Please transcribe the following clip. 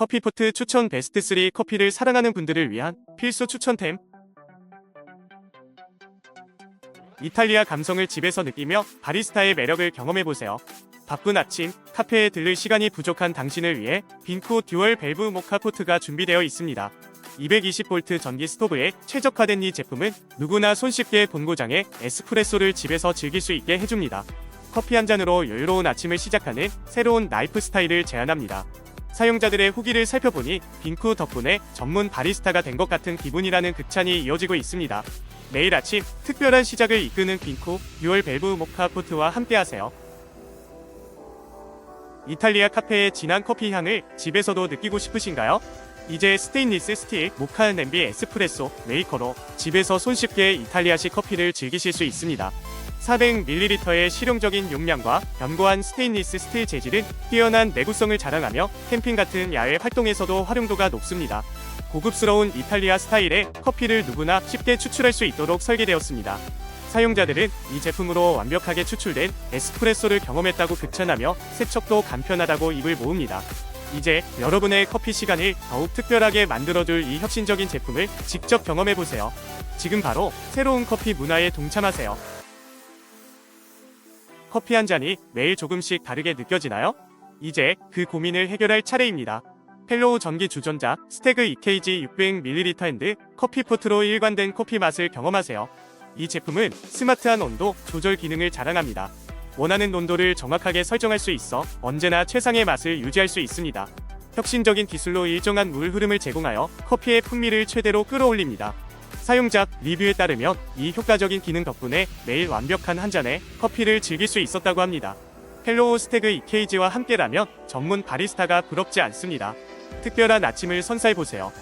커피포트 추천 베스트 3 커피를 사랑하는 분들을 위한 필수 추천템. 이탈리아 감성을 집에서 느끼며 바리스타의 매력을 경험해보세요. 바쁜 아침, 카페에 들를 시간이 부족한 당신을 위해 빈코 듀얼 밸브 모카포트가 준비되어 있습니다. 220V 전기 스토브에 최적화된 이 제품은 누구나 손쉽게 본고장에 에스프레소를 집에서 즐길 수 있게 해줍니다. 커피 한 잔으로 여유로운 아침을 시작하는 새로운 라이프 스타일을 제안합니다. 사용자들의 후기를 살펴보니 빈쿠 덕분에 전문 바리스타가 된 것 같은 기분이라는 극찬이 이어지고 있습니다. 매일 아침 특별한 시작을 이끄는 빈쿠 듀얼 밸브 모카 포트와 함께하세요. 이탈리아 카페의 진한 커피 향을 집에서도 느끼고 싶으신가요? 이제 스테인리스 스틸 모카 냄비 에스프레소 메이커로 집에서 손쉽게 이탈리아식 커피를 즐기실 수 있습니다. 400ml의 실용적인 용량과 견고한 스테인리스 스틸 재질은 뛰어난 내구성을 자랑하며 캠핑 같은 야외 활동에서도 활용도가 높습니다. 고급스러운 이탈리아 스타일의 커피를 누구나 쉽게 추출할 수 있도록 설계되었습니다. 사용자들은 이 제품으로 완벽하게 추출된 에스프레소를 경험했다고 극찬하며 세척도 간편하다고 입을 모읍니다. 이제 여러분의 커피 시간을 더욱 특별하게 만들어줄 이 혁신적인 제품을 직접 경험해보세요. 지금 바로 새로운 커피 문화에 동참하세요. 커피 한 잔이 매일 조금씩 다르게 느껴지나요? 이제 그 고민을 해결할 차례입니다. 펠로우 전기 주전자 스태그 EKG 600ml 핸드 커피포트로 일관된 커피 맛을 경험하세요. 이 제품은 스마트한 온도 조절 기능을 자랑합니다. 원하는 온도를 정확하게 설정할 수 있어 언제나 최상의 맛을 유지할 수 있습니다. 혁신적인 기술로 일정한 물 흐름을 제공하여 커피의 풍미를 최대로 끌어올립니다. 사용자 리뷰에 따르면 이 효과적인 기능 덕분에 매일 완벽한 한 잔의 커피를 즐길 수 있었다고 합니다. 헬로우 스태그 EKG와 함께라면 전문 바리스타가 부럽지 않습니다. 특별한 아침을 선사해보세요.